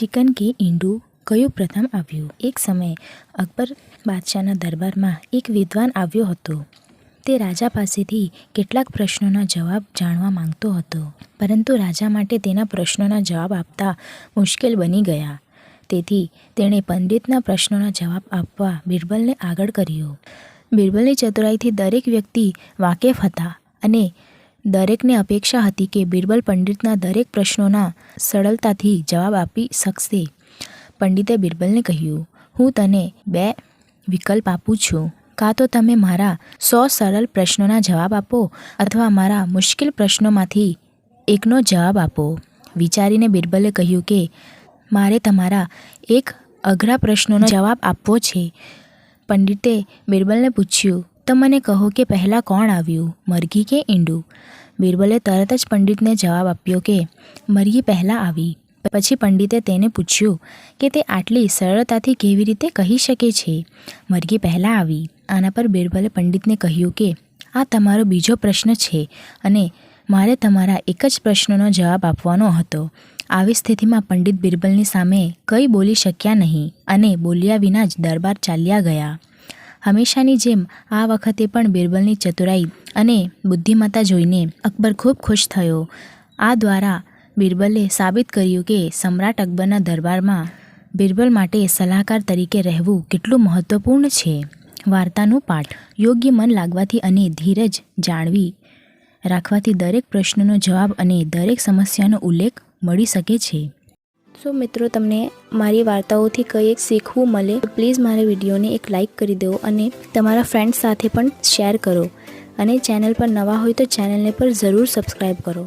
Chicken કે ઈંડું કયું પ્રથમ આવ્યું? એક સમયે અકબર બાદશાહના દરબારમાં એક વિદ્વાન આવ્યો હતો. તે રાજા પાસેથી કેટલાક પ્રશ્નોના જવાબ જાણવા માંગતો હતો. પરંતુ રાજા માટે તેના પ્રશ્નોના જવાબ આપતા મુશ્કેલ બની ગયા. તેથી તેણે પંડિતના પ્રશ્નોના જવાબ આપવા બિરબલને આગળ કર્યો. બિરબલની ચતુરાઈથી દરેક વ્યક્તિ વાકેફ હતા અને દરેકને અપેક્ષા હતી કે બિરબલ પંડિતના દરેક પ્રશ્નોના સરળતાથી જવાબ આપી શકશે. પંડિતે બિરબલને કહ્યું, હું તને બે વિકલ્પ આપું છું. કાં તો તમે મારા સો સરળ પ્રશ્નોના જવાબ આપો અથવા મારા મુશ્કેલ પ્રશ્નોમાંથી એકનો જવાબ આપો. વિચારીને બિરબલે કહ્યું કે, મારે તમારા એક અઘરા પ્રશ્નોનો જવાબ આપવો છે. પંડિતે બિરબલને પૂછ્યું તો મને કહો કે પહેલાં કોણ આવ્યું, મરઘી કે ઈંડું? બિરબલે તરત જ પંડિતને જવાબ આપ્યો કે, મરઘી પહેલાં આવી. પછી પંડિતે તેને પૂછ્યું કે તે આટલી સરળતાથી કેવી રીતે કહી શકે છે? મરઘી પહેલાં આવી. આના પર બિરબલે પંડિતને કહ્યું કે, આ તમારો બીજો પ્રશ્ન છે અને મારે તમારા એક જ પ્રશ્નનો જવાબ આપવાનો હતો. આવી સ્થિતિમાં પંડિત બિરબલની સામે કંઈ બોલી શક્યા નહીં અને બોલ્યા વિના જ દરબાર ચાલ્યા ગયા. હંમેશાની જેમ આ વખતે પણ બિરબલની ચતુરાઈ અને બુદ્ધિમત્તા જોઈને અકબર ખૂબ ખુશ થયો. આ દ્વારા બિરબલે સાબિત કર્યું કે સમ્રાટ અકબરના દરબારમાં બિરબલ માટે સલાહકાર તરીકે રહેવું કેટલું મહત્વપૂર્ણ છે. વાર્તાનું પાઠ. યોગ્ય મન લાગવાથી અને ધીરજ જાણવી રાખવાથી દરેક પ્રશ્નનો જવાબ અને દરેક સમસ્યાનો ઉલ્લેખ મળી શકે છે. સો મિત્રો, તમને મારી વાર્તાઓથી કંઈ શીખવું મળે, તો પ્લીઝ મારા વિડીયોને એક લાઇક કરી દો અને તમારા ફ્રેન્ડ્સ સાથે પણ શેર કરો. અને ચેનલ પર નવા હોય તો ચેનલને પર જરૂર સબસ્ક્રાઈબ કરો.